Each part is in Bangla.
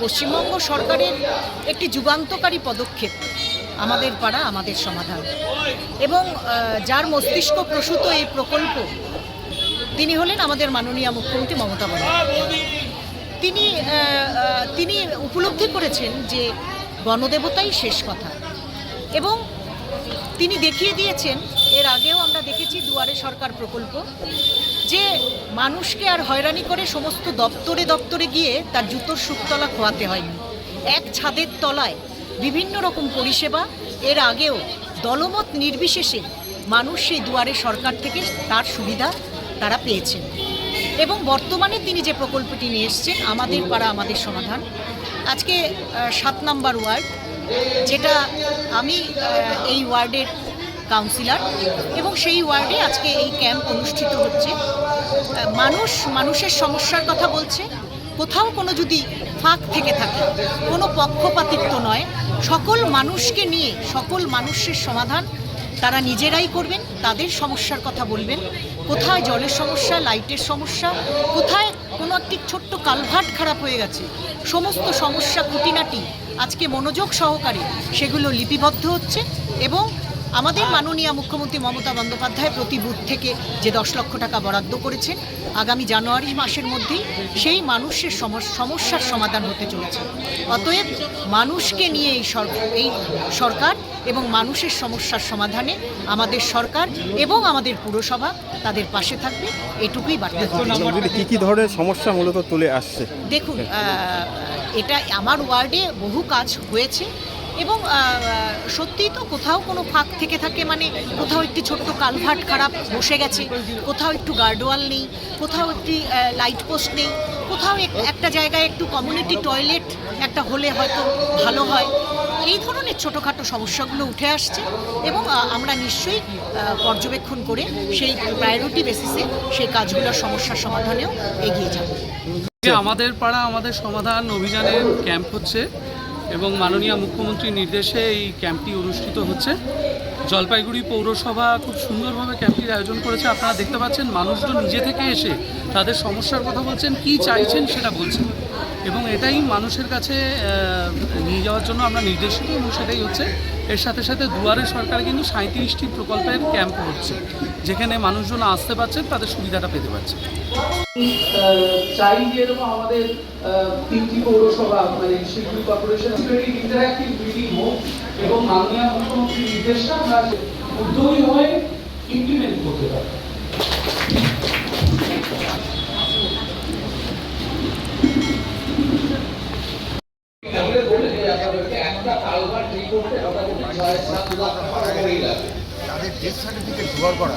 পশ্চিমবঙ্গ সরকারের একটি যুগান্তকারী পদক্ষেপ আমাদের পাড়া, আমাদের সমাধান। এবং যার মস্তিষ্ক প্রসূত এই প্রকল্প, তিনি হলেন আমাদের মাননীয় মুখ্যমন্ত্রী মমতা বন্দ্যোপাধ্যায়। তিনি তিনি উপলব্ধি করেছেন যে গণদেবতাই শেষ কথা। এবং তিনি দেখিয়ে দিয়েছেন, এর আগেও আমরা দেখেছি দুয়ারে সরকার প্রকল্প, যে মানুষকে আর হয়রানি করে সমস্ত দপ্তরে দপ্তরে গিয়ে তার জুতোর সুতলা খোয়াতে হয়নি। এক ছাদের তলায় বিভিন্ন রকম পরিষেবা, এর আগেও দলমত নির্বিশেষে মানুষ সেই দুয়ারে সরকার থেকে তার সুবিধা তারা পেয়েছেন। এবং বর্তমানে তিনি যে প্রকল্পটি নিয়ে এসছেন, আমাদের পাড়া, আমাদের সমাধান। আজকে সাত নাম্বার ওয়ার্ড যেটা আমি এই ওয়ার্ডের কাউন্সিলর এবং সেই ওয়ার্ডে আজকে এই ক্যাম্প অনুষ্ঠিত হচ্ছে। মানুষ মানুষের সমস্যার কথা বলছে। কোথাও কোনো যদি ফাঁক থেকে থাকে, কোনো পক্ষপাতিত্ব নয়, সকল মানুষকে নিয়ে, সকল মানুষের সমাধান তারা নিজেরাই করবেন, তাদের সমস্যার কথা বলবেন। কোথায় জলের সমস্যা, লাইটের সমস্যা, কোথায় কোনো একটি ছোট্ট কালভার্ট খারাপ হয়ে গেছে, সমস্ত সমস্যা খুঁটিনাটি আজকে মনোযোগ সহকারে সেগুলো লিপিবদ্ধ হচ্ছে এবং আমাদের মাননীয় মুখ্যমন্ত্রী মমতা বন্দ্যোপাধ্যায় প্রতি বুথ থেকে যে দশ লক্ষ টাকা বরাদ্দ করেছেন আগামী জানুয়ারি মাসের মধ্যেই সেই মানুষের সমস- সমস্যার সমাধান হতে চলেছে। অতএব মানুষকে নিয়ে এই সরকার এই সরকার এবং মানুষের সমস্যার সমাধানে আমাদের সরকার এবং আমাদের পুরসভা তাদের পাশে থাকবে এটুকুই বার্তা কি কি ধরনের সমস্যা মূলত তুলে আসছে? দেখুন এটা আমার ওয়ার্ডে বহু কাজ হয়েছে এবং সত্যিই তো কোথাও কোনো ফাঁক থেকে থাকে মানে কোথাও একটি ছোট্ট কালভার্ট খারাপ বসে গেছে, কোথাও একটু গার্ডওয়াল নেই, কোথাও একটি লাইট পোস্ট নেই, কোথাও এক- একটা জায়গায় একটু কমিউনিটি টয়লেট একটা হলে হয়তো ভালো হয়। এই ধরনের ছোটোখাটো সমস্যাগুলো উঠে আসছে এবং আমরা নিশ্চয়ই পর্যবেক্ষণ করে সেই প্রায়োরিটি বেসিসে সেই কাজগুলোর সমস্যার সমাধানেও এগিয়ে যাব। আমাদের পাড়া আমাদের সমাধান অভিযানের ক্যাম্প হচ্ছে। এবং মাননীয় মুখ্যমন্ত্রীর নির্দেশে এই ক্যাম্পটি অনুষ্ঠিত হচ্ছে। জলপাইগুড়ি পৌরসভা খুব সুন্দরভাবে ক্যাম্পটির আয়োজন করেছে। আপনারা দেখতে পাচ্ছেন, মানুষজন নিজে থেকে এসে তাদের সমস্যার কথা বলছেন, কি চাইছেন সেটা বলছেন। এবং এটাই মানুষের কাছে নিয়ে যাওয়ার জন্য আমরা নির্দেশিত এবং সেটাই হচ্ছে, এর সাথে সাথে দুয়ারে সরকার কিন্তু সাঁত্রিশটি প্রকল্পের ক্যাম্প হচ্ছে যেখানে মানুষজন আসতে পারছেন, তাদের সুবিধাটা পেতে পারছে চাই যে এরকম আমাদের তিনটি পৌরসভা মানে শিলিগুড়ি কর্পোরেশন মিটিং হোক এবং মাননীয় মুখ্যমন্ত্রীর নির্দেশটা আমরা উদ্যোগী হয়ে ইমপ্লিমেন্ট করতে পারি। তাদের ডেথ সার্টিফিকেট জোগাড় করা।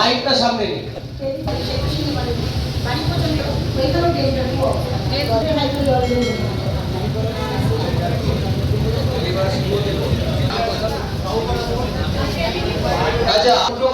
মাইকটা সামনে নিন। আচ্ছা দুটো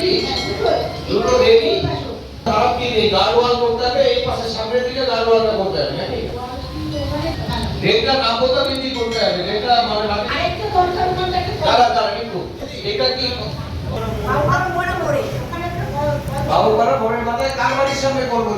কি কি নেই? করতে হবে এই পাশে সামনের দিকে গাড়োয়ালটা করতে হবে নাকি? রেটটা না বলতে বৃদ্ধি করতে হবে? রেটটা মানে দাঁড়া দাঁড়া কিন্তু এটা কি মোড়ের মাথায় কার বাড়ির সামনে করব